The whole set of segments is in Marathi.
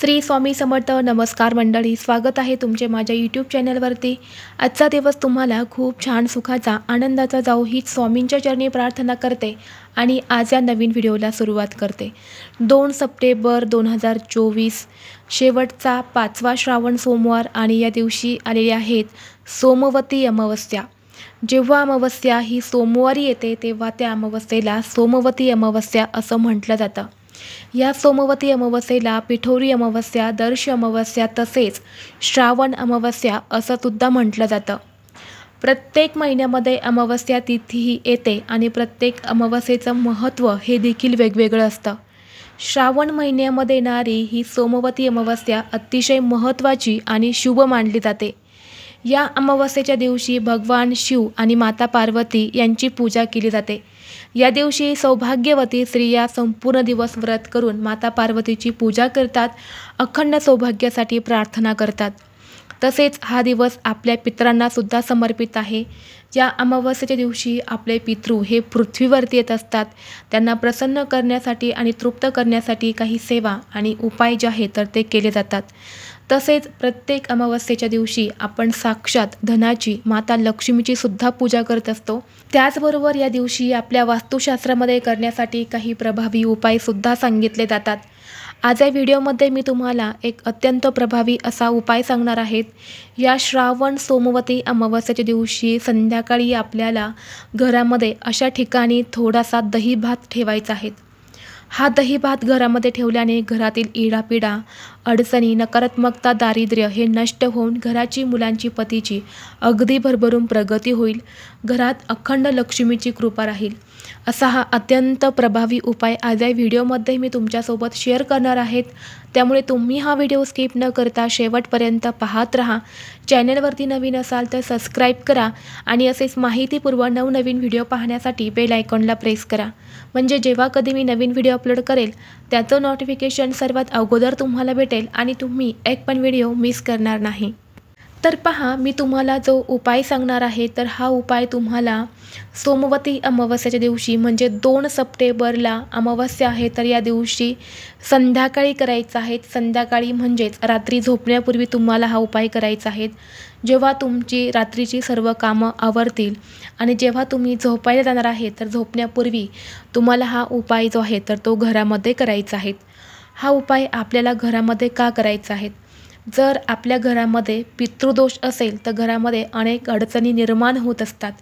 श्री स्वामी समर्थ नमस्कार मंडळी स्वागत आहे तुमचे माझ्या यूट्यूब चॅनलवरती आजचा दिवस तुम्हाला खूप छान सुखाचा आनंदाचा जाऊ हीच स्वामींच्या चरणी प्रार्थना करते आणि आज या नवीन व्हिडिओला सुरुवात करते. दोन सप्टेंबर दोन हजार चोवीस शेवटचा पाचवा श्रावण सोमवार आणि या दिवशी आलेले आहेत सोमवती अमावस्या. जेव्हा अमावस्या ही सोमवारी येते तेव्हा त्या अमावस्येला सोमवती अमावस्या असं म्हटलं जातं. या सोमवती अमावस्येला पिठोरी अमावस्या दर्श अमावस्या तसेच श्रावण अमावस्या असं सुद्धा म्हटलं जातं. प्रत्येक महिन्यामध्ये अमावस्या तिथीही येते आणि प्रत्येक अमावस्येचं महत्त्व हे देखील वेगवेगळं असतं. श्रावण महिन्यामध्ये येणारी ही सोमवती अमावस्या अतिशय महत्त्वाची आणि शुभ मानली जाते. या अमावस्येच्या दिवशी भगवान शिव आणि माता पार्वती यांची पूजा केली जाते. या दिवशी सौभाग्यवती स्त्रिया संपूर्ण दिवस व्रत करून माता पार्वतीची पूजा करतात अखंड सौभाग्यासाठी प्रार्थना करतात. तसेच हा दिवस आपल्या पितरांना सुद्धा समर्पित आहे. या अमावस्येच्या दिवशी आपले पितृ हे पृथ्वीवरती येत असतात त्यांना प्रसन्न करण्यासाठी आणि तृप्त करण्यासाठी काही सेवा आणि उपाय जे आहेत तर ते केले जातात. तसेच प्रत्येक अमावस्येच्या दिवशी आपण साक्षात धनाची माता लक्ष्मीची सुद्धा पूजा करत असतो. त्याचबरोबर या दिवशी आपल्या वास्तुशास्त्रामध्ये करण्यासाठी काही प्रभावी उपायसुद्धा सांगितले जातात. आज या व्हिडिओमध्ये मी तुम्हाला एक अत्यंत प्रभावी असा उपाय सांगणार आहेत या श्रावण सोमवती अमावस्याच्या दिवशी संध्याकाळी आपल्याला घरामध्ये अशा ठिकाणी थोडासा दही भात ठेवायचा आहे. हा दही भात घरामध्ये ठेवल्याने घरातील इडापिडा अडचणी नकारात्मकता दारिद्र्य हे नष्ट होऊन घराची मुलांची पतीची अगदी भरभरून प्रगती होईल. घरात अखंड लक्ष्मीची कृपा राहील. असा हा अत्यंत प्रभावी उपाय आज या व्हिडिओमध्ये मी तुमच्यासोबत शेअर करणार आहेत. त्यामुळे तुम्ही हा व्हिडिओ स्किप न करता शेवटपर्यंत पाहत राहा. चॅनलवरती नवीन असाल तर सबस्क्राईब करा आणि असेच माहितीपूर्व नवनवीन व्हिडिओ पाहण्यासाठी बेल आयकॉनला प्रेस करा. म्हणजे जेव्हा कधी मी नवीन व्हिडिओ अपलोड करेल त्याचं नोटिफिकेशन सर्वात अगोदर तुम्हाला भेटेल. आणि तुम्ही एक पण व्हिडिओ मिस करणार नाही. तर पहा मी तुम्हाला जो उपाय सांगणार आहे तर हा उपाय तुम्हाला सोमवती अमावस्याच्या दिवशी म्हणजे दोन सप्टेंबरला अमावस्या आहे तर या दिवशी संध्याकाळी करायचा आहे. संध्याकाळी म्हणजेच रात्री झोपण्यापूर्वी तुम्हाला हा उपाय करायचा आहे. जेव्हा तुमची रात्रीची सर्व कामं आवरतील आणि जेव्हा तुम्ही झोपायला जाणार आहे तर झोपण्यापूर्वी तुम्हाला हा उपाय जो आहे तर तो घरामध्ये करायचा आहे. हा उपाय आपल्याला घरामध्ये का करायचा आहे? जर आपल्या घरामध्ये पितृदोष असेल तर घरामध्ये अनेक अडचणी निर्माण होत असतात.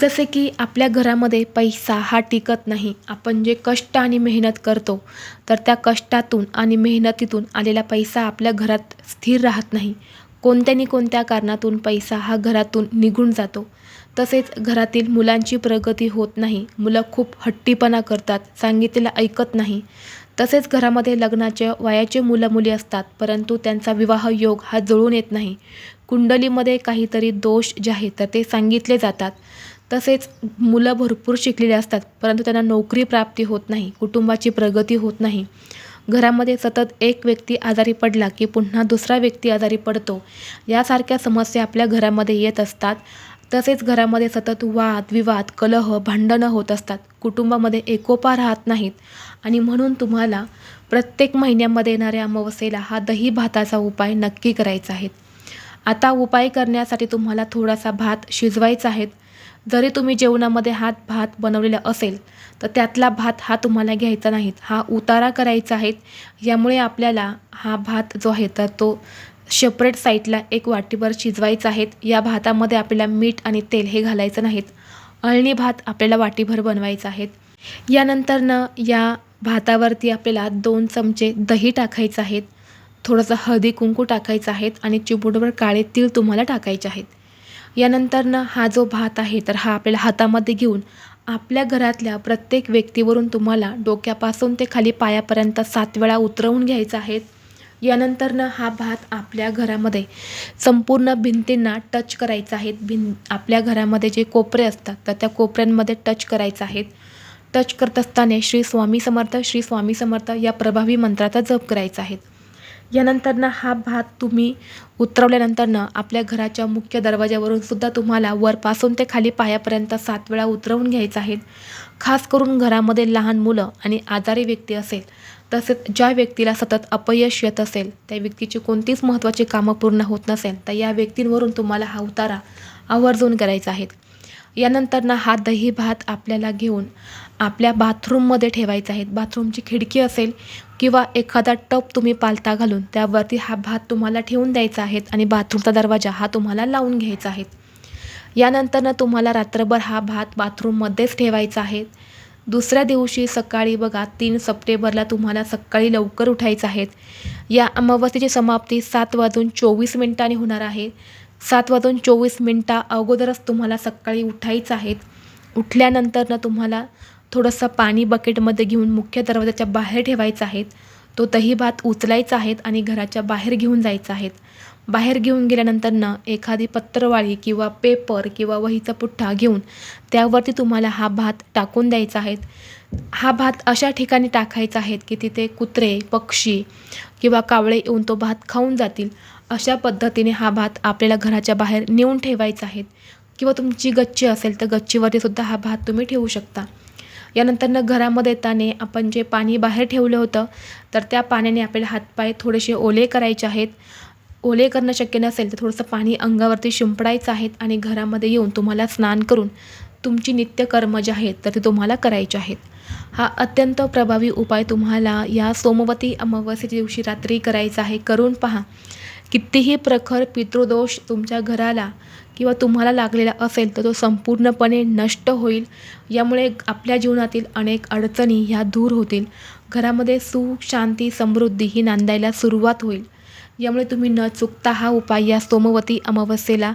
जसे की आपल्या घरामध्ये पैसा हा टिकत नाही. आपण जे कष्ट आणि मेहनत करतो तर त्या कष्टातून आणि मेहनतीतून आलेला पैसा आपल्या घरात स्थिर राहत नाही. कोणत्यानी कोणत्या कारणातून पैसा हा घरातून निघून जातो? तसेच घरातील मुलांची प्रगती होत नाही. मुलं खूप हट्टीपणा करतात सांगितलेलं ऐकत नाही. तसेच घरामध्ये लग्नाचे वयाचे मुलं मुली असतात परंतु त्यांचा विवाह योग हा जुळून येत नाही. कुंडलीमध्ये काहीतरी दोष जे आहेत तर ते सांगितले जातात. तसेच मुलं भरपूर शिकलेली असतात परंतु त्यांना नोकरी प्राप्ती होत नाही कुटुंबाची प्रगती होत नाही. घरामध्ये सतत एक व्यक्ती आजारी पडला की पुन्हा दुसरा व्यक्ती आजारी पडतो. यासारख्या समस्या आपल्या घरामध्ये येत असतात. तसेच घरामध्ये सतत वाद विवाद कलह भांडणं होत असतात. कुटुंबामध्ये एकोपा राहत नाहीत. आणि म्हणून तुम्हाला प्रत्येक महिन्यामध्ये येणाऱ्या अमावस्येला हा दही भाताचा उपाय नक्की करायचा आहे. आता उपाय करण्यासाठी तुम्हाला थोडासा भात शिजवायचा आहे. जरी तुम्ही जेवणामध्ये हात भात बनवलेला असेल तर त्यातला भात हा तुम्हाला घ्यायचा नाहीत हा उतारा करायचा आहे. यामुळे आपल्याला हा भात जो आहे तर तो सेपरेट साईडला एक वाटीभर शिजवायचा आहेत या भातामध्ये आपल्याला मीठ आणि तेल हे घालायचं नाहीत अळणी भात आपल्याला वाटीभर बनवायचा आहे. यानंतरनं या भातावरती आपल्याला दोन चमचे दही टाकायचं आहेत थोडंसं हळदी कुंकू टाकायचं आहेत आणि चिमुटभर काळे तीळ तुम्हाला टाकायचे आहेत. यानंतरनं हा जो भात आहे तर हा आपल्याला हातामध्ये घेऊन आपल्या घरातल्या प्रत्येक व्यक्तीवरून तुम्हाला डोक्यापासून ते खाली पायापर्यंत सात वेळा उतरवून घ्यायचा आहे. यानंतरनं हा भात आपल्या घरामध्ये संपूर्ण भिंतींना टच करायचा आहे. भिं आपल्या घरामध्ये जे कोपरे असतात तर त्या कोपऱ्यांमध्ये टच करायचं आहेत टच करत असताना श्री स्वामी समर्थ श्री स्वामी समर्थ या प्रभावी मंत्राचा जप करायचा आहे. यानंतरनं हा भात तुम्ही उतरवल्यानंतरनं आपल्या घराच्या मुख्य दरवाज्यावरून सुद्धा तुम्हाला वरपासून ते खाली पायापर्यंत सात वेळा उतरवून घ्यायचं आहे. खास करून घरामध्ये लहान मुलं आणि आजारी व्यक्ती असेल तसेच ज्या व्यक्तीला सतत अपयश येत असेल त्या व्यक्तीची कोणतीच महत्त्वाची कामं पूर्ण होत नसेल तर या व्यक्तींवरून तुम्हाला हा उतारा आवर्जून करायचा आहे. यानंतर ना हा दही भात आपल्याला घेऊन आपल्या बाथरूममध्ये ठेवायचा आहे. बाथरूमची खिडकी असेल किंवा एखादा टप तुम्ही पालथा घालून त्यावरती हा भात तुम्हाला ठेवून द्यायचा आहे आणि बाथरूमचा दरवाजा हा तुम्हाला लावून घ्यायचा आहे. यानंतरनं तुम्हाला रात्रभर हा भात बाथरूममध्येच ठेवायचा आहे. दुसऱ्या दिवशी सकाळी बघा तीन सप्टेंबरला तुम्हाला सकाळी लवकर उठायचं आहे. या अमावस्येची समाप्ती सात वाजून चोवीस मिनिटांनी होणार आहे. सात वाजून चोवीस मिनटा अगोदरच तुम्हाला सकाळी उठायचं आहेत उठल्यानंतर तुम्हाला थोडंसं पाणी बकेटमध्ये घेऊन मुख्य दरवाजाच्या बाहेर ठेवायचं आहेत तो दही भात उचलायचा आहेत आणि घराच्या बाहेर घेऊन जायचा आहेत बाहेर घेऊन गेल्यानंतर ना एखादी पत्रवाळी किंवा पेपर किंवा वहीचा पुठ्ठा घेऊन त्यावरती तुम्हाला हा भात टाकून द्यायचा आहे. हा भात अशा ठिकाणी टाकायचा आहेत की तिथे कुत्रे पक्षी किंवा कावळे येऊन तो भात खाऊन जातील. अशा पद्धतीने हा भात आपल्याला घराच्या बाहेर नेऊन ठेवायचा आहे. किंवा तुमची गच्ची असेल तर गच्चीवरती सुद्धा हा भात तुम्ही ठेवू शकता. यानंतरनं घरामध्ये येताना आपण जे पाणी बाहेर ठेवलं होतं तर त्या पाण्याने आपल्याला हातपाय थोडेसे ओले करायचे आहेत. ओले करणं शक्य नसेल तर थोडंसं पाणी अंगावरती शिंपडायचं आहे आणि घरामध्ये येऊन तुम्हाला स्नान करून तुमची नित्यकर्म जे आहेत तर ते तुम्हाला करायचे आहेत. हा अत्यंत प्रभावी उपाय तुम्हाला या सोमवती अमावस्येच्या दिवशी रात्री करायचा आहे. करून पहा. कितीही प्रखर पितृदोष तुमच्या घराला किंवा तुम्हाला लागलेला असेल तर तो संपूर्णपणे नष्ट होईल. यामुळे आपल्या जीवनातील अनेक अडचणी ह्या दूर होतील. घरामध्ये सुख शांती समृद्धी ही नांदायला सुरुवात होईल. यामुळे तुम्ही न चुकता हा उपाय या सोमवती अमावस्येला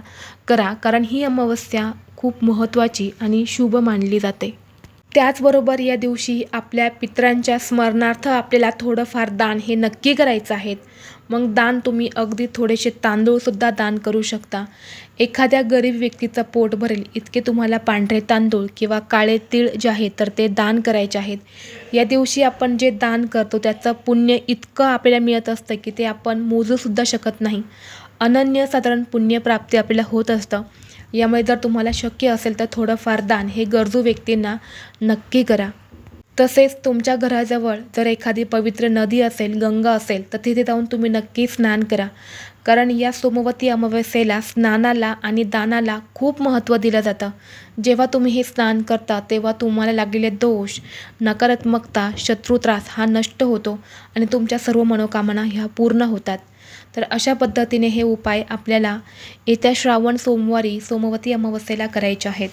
करा कारण ही अमावस्या खूप महत्त्वाची आणि शुभ मानली जाते. त्याचबरोबर या दिवशी आपल्या पितरांच्या स्मरणार्थ आपल्याला थोडंफार दान हे नक्की करायचं आहे. मग दान तुम्ही अगदी थोडेसे तांदूळसुद्धा दान करू शकता. एखाद्या गरीब व्यक्तीचं पोट भरेल इतके तुम्हाला पांढरे तांदूळ किंवा काळे तीळ जे आहेत तर ते दान करायचे आहेत. या दिवशी आपण जे दान करतो त्याचं पुण्य इतकं आपल्याला मिळत असतं की ते आपण मोजूसुद्धा शकत नाही. अनन्यसाधारण पुण्यप्राप्ती आपल्याला होत असतं. यामुळे जर तुम्हाला शक्य असेल तर थोडंफार दान हे गरजू व्यक्तींना नक्की करा. तसेच तुमच्या घराजवळ जर एखादी पवित्र नदी असेल गंगा असेल तर तिथे जाऊन तुम्ही नक्की स्नान करा. कारण या सोमवती अमावस्येला स्नानाला आणि दानाला खूप महत्त्व दिलं जातं. जेव्हा तुम्ही हे स्नान करता तेव्हा तुम्हाला लागलेले दोष नकारात्मकता शत्रुत्रास हा नष्ट होतो आणि तुमच्या सर्व मनोकामना ह्या पूर्ण होतात. तर अशा पद्धतीने हे उपाय आपल्याला येत्या श्रावण सोमवारी सोमवती अमावस्येला करायचे आहेत.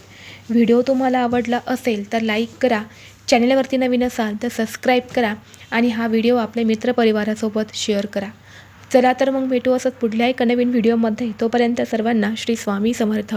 व्हिडिओ तुम्हाला आवडला असेल तर लाईक करा. चॅनलवरती नवीन असाल तर सबस्क्राईब करा आणि हा व्हिडिओ आपल्या मित्रपरिवारासोबत शेअर करा. चला तर मग भेटू असत पुढल्या एका नवीन व्हिडिओमध्ये तोपर्यंत सर्वांना श्री स्वामी समर्थ.